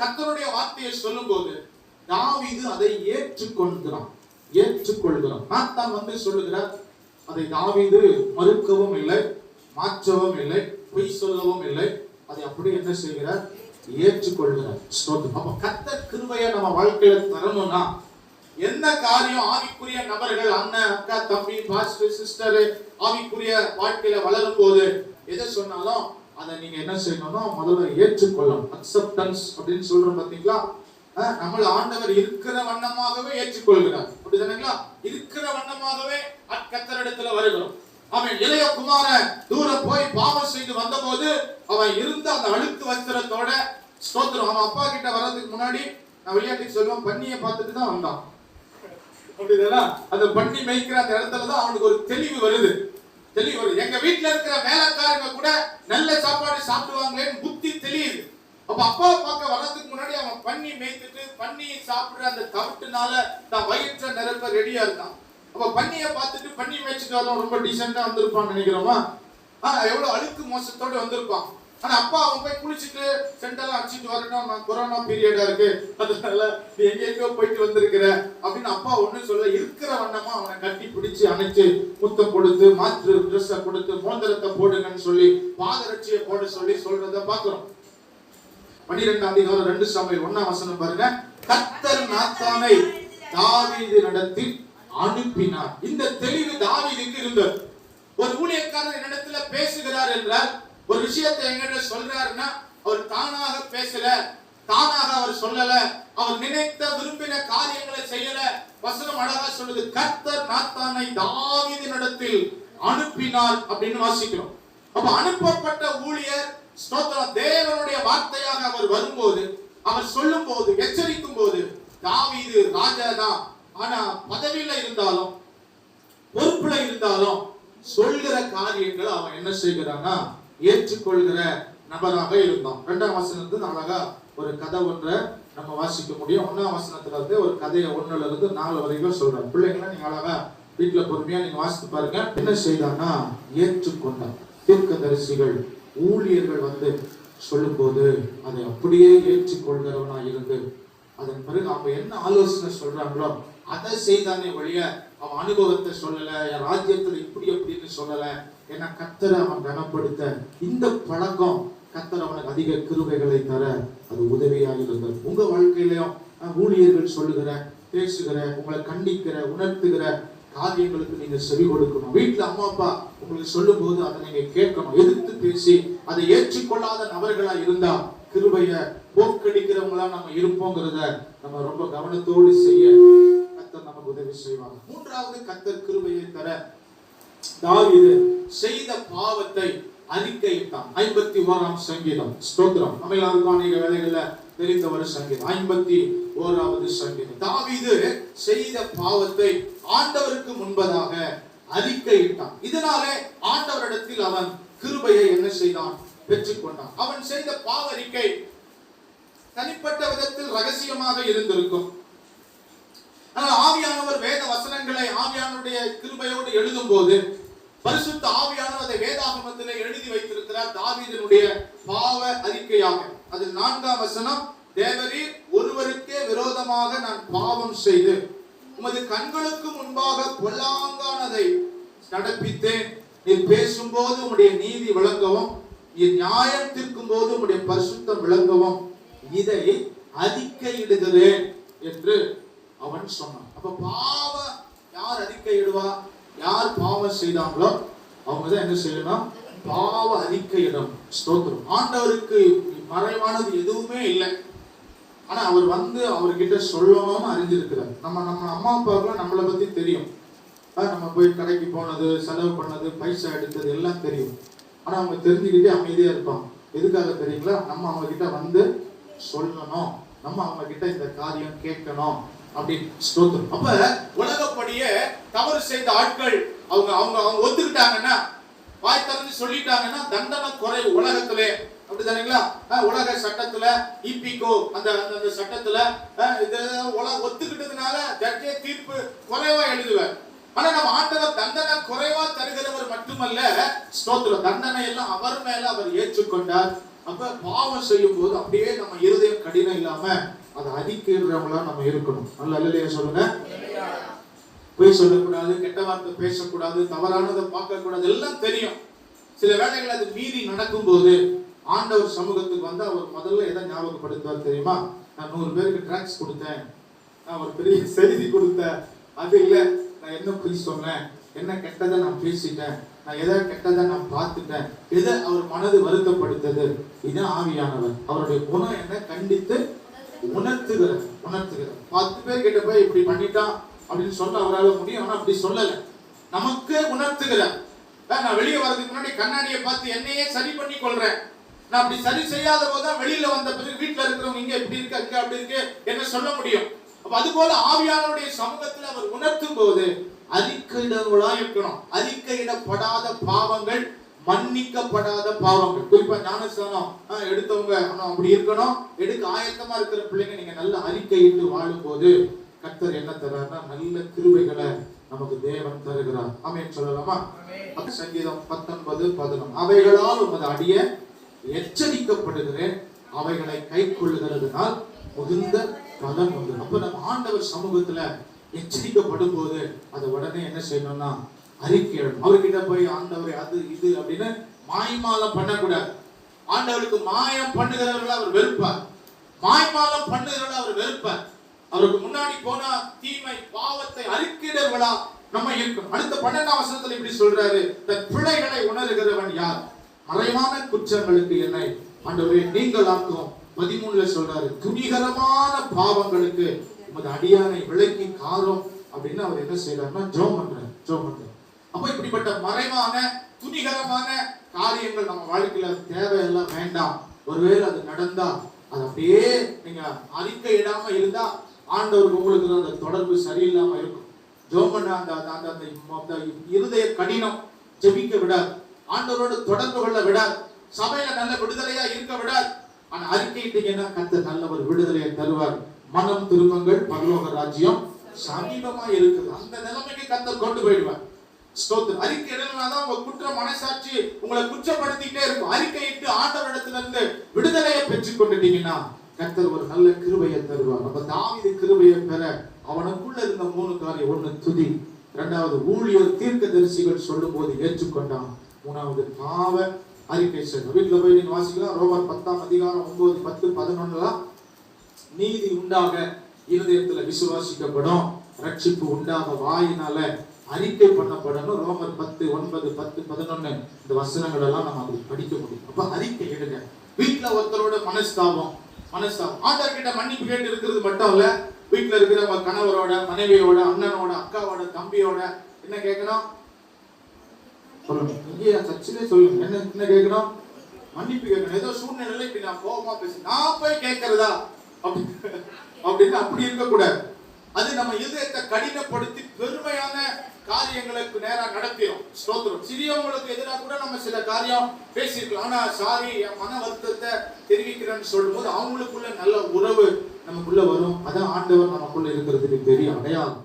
கத்தருடைய வார்த்தையை சொல்லும் போது தாவிது அதை ஏற்றுக்கொள்கிறான். ஏற்றுக்கொள்கிறான். நாத்தான் வந்து சொல்லுகிறார் அதை தாவிது மறுக்கவும் இல்லை மாற்றவும் இல்லை பொய் சொல்லவும் இல்லை. அதை அப்படி என்ன செய்கிறார்? ஏற்றுக்கொள்கிறார். ஸ்தோத்திரம். அப்ப கத்த கிருவையை நம்ம வாழ்க்கையில தரணும்னா எந்த காரியம் ஆவிக்குரிய நபர்கள் அண்ணன் அக்கா தம்பி பாஸ்டர் சிஸ்டர் ஆவிக்குரிய வாழ்க்கையில வளரும் போது எதை சொன்னாலும் அதை நீங்க என்ன செய்யணும்னா முதல்ல ஏற்றுக்கொள்ளணும். அக்செப்டன்ஸ் அப்படின்னு சொல்றோம் பாத்தீங்களா? நம்மள ஆண்டவர் இருக்கிற வண்ணமாகவே ஏற்றுக்கொள்கிறார். அப்படிதானுங்களா இருக்கிற வண்ணமாகவே அக்கத்தரிடத்துல வருகிறோம். அவன் இளைய குமார தூரம் போய் பாவம் செய்து வந்தபோது அவன் இருந்த அந்த அழுக்கு வஸ்திரத்தோட ஸ்தோத்திரம். அவன் அப்பா கிட்ட வர்றதுக்கு முன்னாடி நான் விளையாட்டுக்கு சொல்லுவேன் பண்ணியை பார்த்துட்டு தான் வந்தான். அப்படிதானா அந்த பண்ணி மேய்க்கிற அந்த இடத்துல தான் அவனுக்கு ஒரு தெளிவு வருது. தெளிவு. எங்க வீட்டுல இருக்கிற வேலைக்காரங்க கூட நல்ல சாப்பாடு சாப்பிடுவாங்களேன்னு புத்தி தெரியுது அப்ப அப்பா பார்க்க வர்றதுக்கு முன்னாடி அவன் பண்ணி மேய்த்துட்டு பண்ணி சாப்பிடுற அந்த தவிட்டுனால நான் வயிற்ற நிரப்ப ரெடியா இருந்தான். அப்ப பண்ணிய பார்த்துட்டு பண்ணி மேய்ச்சிட்டு வரணும் ரொம்ப டீசெண்டா வந்திருப்பான்னு நினைக்கிறோமா? ஆஹ் எவ்வளவு அழுக்கு மோசத்தோட வந்திருப்பான். ஆனா அப்பா அவன் போய் குளிச்சுட்டு சென்டெல்லாம் அடிச்சுட்டு வரணும் நான் கொரோனா பீரியடா இருக்கு. அதனால நீ எங்க போயிட்டு வந்திருக்கிற. அப்படின்னு அப்பா ஒண்ணும் சொல்ல இருக்கிற வண்ணமா அவனை கட்டி பிடிச்சு அணைச்சு முத்தம் கொடுத்து மாற்று ட்ரெஸ்ஸை கொடுத்து மோந்திரத்தை போடுங்கன்னு சொல்லி பாதரட்சியை போட சொல்லி சொல்றத பாக்குறோம் பன்னிரெண்டாம் அதிகாரம் ரெண்டு சமையல் ஒன்னா வசனம் பாருங்க. கத்தர் நாத்தானை தாவீது நடத்தி அனுப்பினார். இந்த தெளிவு தாவீதுக்கு இருந்தது. ஒரு ஊழியக்காரர் என்னிடத்துல பேசுகிறார் என்றால் ஒரு விஷயத்தை எங்கிட்ட சொல்றாருன்னா அவர் தானாக பேசல தானாக அவர் சொல்லல அவர் நினைத்த விரும்பின காரியங்களை செய்யல. வசனம் அழகா சொல்லுது கர்த்தர் நாத்தானை தாவீதினிடத்தில் அனுப்பினார் அப்படின்னு வாசிக்கிறோம். அப்ப அனுப்பப்பட்ட ஊழியர் ஸ்தோத்திரம் தேவனுடைய வார்த்தையாக அவர் வரும்போது அவர் சொல்லும் போது எச்சரிக்கும் போது தாவீது ராஜா தான். ஆனா பதவியில இருந்தாலும் பொறுப்புல இருந்தாலும் சொல்கிற காரியங்களை அவன் என்ன செய்கிறான்னா ஏற்றுக்கொள்கிற நபராக இருந்தான் ரெண்டாம் வசனத்து அழகா ஒரு கதை ஒன்றை நம்ம வாசிக்க முடியும். ஒன்னாம் வசனத்துல இருந்து ஒரு கதையை ஒண்ணுல இருந்து நாலு வரைக்கும் சொல்றேன். பிள்ளைங்களை நீங்க அழகா வீட்டுல பொறுமையா நீங்க வாசித்து பாருங்க. என்ன செய்தான்னா ஏற்றுக்கொண்டான் தீர்க்கதரிசிகள் ஊழியர்கள் வந்து சொல்லும்போது அதை அப்படியே ஏற்றுக்கொள்கிறவனா இருந்து அதன் பிறகு அவங்க என்ன ஆலோசனை சொல்றாங்களோ அதை செய்தானே ஒழிய அவன் அனுபவத்தை சொல்லல என் ராஜ்யத்துல இப்படி அப்படின்னு சொல்லல ஏன்னா கத்தரை அவன் கனப்படுத்த இந்த பழக்கம் கத்தர் அவனுக்கு அதிக கிருபைகளை தர அது உதவியாக இருந்தது. உங்க வாழ்க்கையிலையும் ஊழியர்கள் சொல்லுகிற பேசுகிற உங்களை கண்டிக்கிற உணர்த்துகிற காரியங்களுக்கு நீங்க செவி கொடுக்கணும். வீட்டுல அம்மா அப்பா உங்களுக்கு சொல்லும் போது அதை நீங்க கேட்கணும். எதிர்த்து பேசி அதை ஏற்றுக்கொள்ளாத நபர்களா இருந்தா கிருபைய போக்கடிக்கிறவங்களா நம்ம இருப்போங்கிறத நம்ம ரொம்ப கவனத்தோடு செய்ய கத்தர் நமக்கு உதவி செய்வாங்க மூன்றாவது கத்தர் கிருபையை தர தாவீது செய்த பாவத்தை அறிக்கையிட்டான். ஐம்பத்தி ஓராம் சங்கீதம். ஸ்தோத்திரம். நம்ம எல்லாருக்கும் வேலைகள்ல தெரிந்த ஒரு சங்கீதம். ஐம்பத்தி ஓராவது சங்கீதம். தாவீது செய்த பாவத்தை ஆண்டவருக்கு முன்பதாக அறிக்கையிட்டான். இதனாலே ஆண்டவரிடத்தில் அவன் கிருபையை என்ன செய்தான்? பெற்றுக்கொண்டான். அவன் செய்த பாவ அறிக்கை தனிப்பட்ட விதத்தில் ரகசியமாக இருந்திருக்கும். ஆனால் ஆவியானவர் வேத வசனங்களை ஆவியானுடைய கிருபையோடு எழுதும் போது பரிசுத்த ஆவியானவர் அதை வேதாகமத்திலே எழுதி வைத்திருக்கிறார் தாவீதனுடைய பாவ அறிக்கையாக. அது நான்காம் வசனம் தேவரீர் ஒருவருக்கே விரோதமாக நான் பாவம் செய்து உமது கண்களுக்கு முன்பாக பொல்லாங்கானதை நடப்பித்தேன். நீர் பேசும்போது உம்முடைய நீதி விளங்கவும் நீர் நியாயம் தீர்க்கும் போது உம்முடைய பரிசுத்தம் விளங்கவும் இதை அறிக்கையிடுகிறேன் என்று அவன் சொன்னான். அப்ப பாவ யார் அறிக்கையிடுவா? யார் பாவம் செய்தாங்களோ அவங்க தான் என்ன செய்யணும் பாவ அறிக்கையிடும் ஸ்தோத்திரம். ஆண்டவருக்கு மறைவானது எதுவுமே இல்லை. ஆனா அவர் வந்து அவர்கிட்ட சொல்லணும்னு அறிஞ்சிருக்கிறார். நம்ம நம்ம அம்மா அப்பாவுக்குலாம் நம்மளை பத்தி தெரியும். நம்ம போய் கடைக்கு போனது செலவு பண்ணது பைசா எடுத்தது எல்லாம் தெரியும். ஆனா அவங்க தெரிஞ்சுக்கிட்டே அமைதியா இருப்பாங்க. எதுக்காக தெரியுங்களா? நம்ம அவங்க கிட்ட வந்து சொல்லணும். நம்ம அவங்க கிட்ட இந்த காரியம் கேட்கணும். அப்படின்னு ஸ்தோத்திரம். அப்ப உலகப்படியே தவறு செய்த ஆட்கள் அவங்க அவங்க அவங்க ஒத்துக்கிட்டாங்கன்னா வாய் திறந்து சொல்லிட்டாங்கன்னா தண்டனை குறை உலகத்திலே. அப்படிதானுங்களா உலக சட்டத்துல இபிகோ அந்த அந்த சட்டத்துல இது உலக ஒத்துக்கிட்டதுனால ஜட்ஜே தீர்ப்பு குறைவா எழுதுவார். ஆனா நம்ம ஆண்டவர் தண்டனை குறைவா தருகிறவர் மட்டுமல்ல ஸ்தோத்திரம் தண்டனை எல்லாம் அவர் மேல அவர் ஏற்றுக்கொண்டார். அப்ப பாவம் செய்யும் போது அப்படியே நம்ம இருதயம் கடினம் இல்லாம அதை அறிக்கையிடுறவங்களா நம்ம இருக்கணும். நல்ல இல்லையா சொல்லுங்க? பொய் சொல்லக்கூடாது கெட்ட வார்த்தை பேசக்கூடாது தவறானதை பார்க்க கூடாது எல்லாம் தெரியும். சில வேலைகள் அது மீறி நடக்கும்போது ஆண்டவர் சமூகத்துக்கு வந்து அவர் முதல்ல எதை ஞாபகப்படுத்துவார் தெரியுமா? நான் நூறு பேருக்கு ட்ராக்ஸ் கொடுத்தேன். நான் ஒரு பெரிய செய்தி கொடுத்தேன். அது இல்லை நான் என்ன பொய் சொன்னேன்? என்ன கெட்டதை நான் பேசிட்டேன்? நான் எதை கெட்டதை நான் பார்த்துட்டேன்? எதை அவர் மனது வருத்தப்படுத்தது? இது ஆவியானவர். அவருடைய குணம் என்ன? கண்டித்து உணர்த்துகிறார் உணர்த்துகிறார் பத்து பேர் கிட்ட போய் இப்படி பண்ணிட்டான் அப்படின்னு சொல்ல அவரால் முடியும். ஆனால் அப்படி சொல்லலை. நமக்கு உணர்த்துகிறார் நான் வெளியே வரதுக்கு முன்னாடி கண்ணாடியை பார்த்து என்னையே சரி பண்ணி கொள்றேன். நான் அப்படி சரி செய்யாத போது தான் வெளியில வந்த பிறகு வீட்டில் இருக்கிறவங்க இங்க இப்படி இருக்கு அங்க அப்படி இருக்கு என்ன சொல்ல முடியும். அப்ப அது போல ஆவியானவருடைய சமூகத்தில் அவர் உணர்த்தும் போது அறிக்கையிடவர்களா இருக்கணும். அறிக்கையிடப்படாத பாவங்கள் மன்னிக்கப்படாத பாவங்கள். குறிப்பா ஞானஸ்தானம் எடுத்தவங்க அப்படி இருக்கணும். எடுக்க ஆயத்தமா இருக்கிற பிள்ளைங்க நீங்க நல்ல அறிக்கையிட்டு வாழும்போது கர்த்தர் என்ன தர்றாருன்னா நல்ல கிருபைகளை நமக்கு தேவன் தருகிறார். ஆமென் சொல்லலாமா? சங்கீதம் பத்தொன்பது பதினொன்று. அவைகளால் உமது அடிய எச்சரிக்கப்படுகிறேன். அவைகளை கை கொள்ளுகிறதுனால் மிகுந்த பலன் உண்டு. அப்ப நம்ம ஆண்டவர் சமூகத்துல எச்சரிக்கப்படும் போது அதை உடனே என்ன செய்யணும்னா அறிக்கையிடணும் அவர்கிட்ட போய் ஆண்டவரை அது இது அப்படின்னு மாய்மாலம் பண்ணக்கூடாது. ஆண்டவருக்கு மாயம் பண்ணுகிறவர்கள் அவர் வெறுப்பார். மாய்மாலம் பண்ணுகிறவர்கள் அவர் வெறுப்பார். அவருக்கு முன்னாடி போனா தீமை பாவத்தை அறிக்கையிடர்களா நம்ம இருக்கும். அடுத்த பன்னெண்டாம் வசனத்துல இப்படி சொல்றாரு இந்த பிழைகளை உணர்கிறவன் யார்? மறைவான குற்றங்களுக்கு என்னை ஆண்டவரே நீங்களாக்கும். பதிமூணுல சொல்றாரு துணிகரமான பாவங்களுக்கு உமது அடியானை விலக்கி காரும் அப்படின்னு அவர் என்ன செய்யறாருன்னா ஜோம் பண்றாரு ஜோம் பண்றாரு. அப்ப இப்படிப்பட்ட மறைவான துணிகரமான காரியங்கள் நம்ம வாழ்க்கையில தேவையெல்லாம் வேண்டாம். ஒருவேளை அது நடந்தா அது அப்படியே நீங்க அறிக்கை இடாம இருந்தா ஆண்டவருக்கு உங்களுக்கு அந்த தொடர்பு சரியில்லாம இருக்கும். ஜோம் அந்த அந்த அந்த இருதய கடினம் ஜெபிக்க விடாது. ஆண்டவரோட தொடர்பு கொள்ள விடாது. சபையில நல்ல விடுதலையா இருக்க விடாது. ஆனா அறிக்கையிட்டீங்கன்னா கத்த நல்ல ஒரு விடுதலையை தருவார். மனம் திரும்பங்கள். பரலோக ராஜ்யம் சமீபமா இருக்குது. அந்த நிலைமைக்கு கத்த கொண்டு போயிடுவார். ஸ்தோத்திரம். அறிக்கை இடம்னாதான் உங்க குற்ற மனசாட்சி உங்களை குற்றப்படுத்திட்டே இருக்கும். அறிக்கையிட்டு ஆண்டவரிடத்துல இருந்து விடுதலையை பெற்றுக் கொண்டுட்டீங்கன்னா கத்தர் ஒரு நல்ல கிருபையை தருவார். நம்ம தாவிது கிருபையை பெற அவனுக்குள்ள இருந்த மூணு காரியம். ஒண்ணு துதி இரண்டாவது ஊழியர் தீர்க்க தரிசிகள் சொல்லும் போது ஏற்றுக்கொண்டான். மூணாவது பாவ அறிக்கை செய்யணும் வீட்டுல போய் நீங்க வாசிக்கலாம். ரோமர் பத்தாம் அதிகாரம் ஒன்பது பத்து பதினொன்னுலாம் நீதி உண்டாக இருதயத்துல விசுவாசிக்கப்படும். ரட்சிப்பு உண்டாக வாயினால அறிக்கை பண்ணப்படணும் ரோமர் பத்து ஒன்பது பத்து பதினொன்னு இந்த வசனங்கள் எல்லாம் நம்ம அப்படி படிக்க முடியும். அப்ப அறிக்கை எடுங்க. வீட்டுல ஒருத்தரோட மனஸ்தாபம் மனஸ்தாபம். ஆண்டவர் கிட்ட மன்னிப்பு கேட்டு இருக்கிறது மட்டும் இல்ல வீட்டுல இருக்கிறவங்க கணவரோட மனைவியோட அண்ணனோட அக்காவோட தம்பியோட என்ன கேட்கணும்? சொல்லுங்க. இங்கே சச்சிலே சொல்லுங்க. என்ன என்ன கேட்கணும்? மன்னிப்பு கேட்கணும். ஏதோ சூழ்நிலையில இப்படி நான் கோபமா பேசி நான் போய் கேட்கறதா? அப்படி அப்படின்னு அப்படி இருக்கக்கூடாது. அது நம்ம இதயத்தை கடினப்படுத்தி பெருமையான காரியங்களுக்கு நேராக நடத்திடும் ஸ்தோத்திரம். சிறியவங்களுக்கு எதிராக கூட நம்ம சில காரியம் பேசியிருக்கலாம். ஆனா சாரி என் மன வருத்தத்தை தெரிவிக்கிறேன்னு சொல்லும்போது அவங்களுக்குள்ள நல்ல உறவு நமக்குள்ள வரும். அதான் ஆண்டவர் நமக்குள்ள இருக்கிறதுக்கு பெரிய அடையாளம்.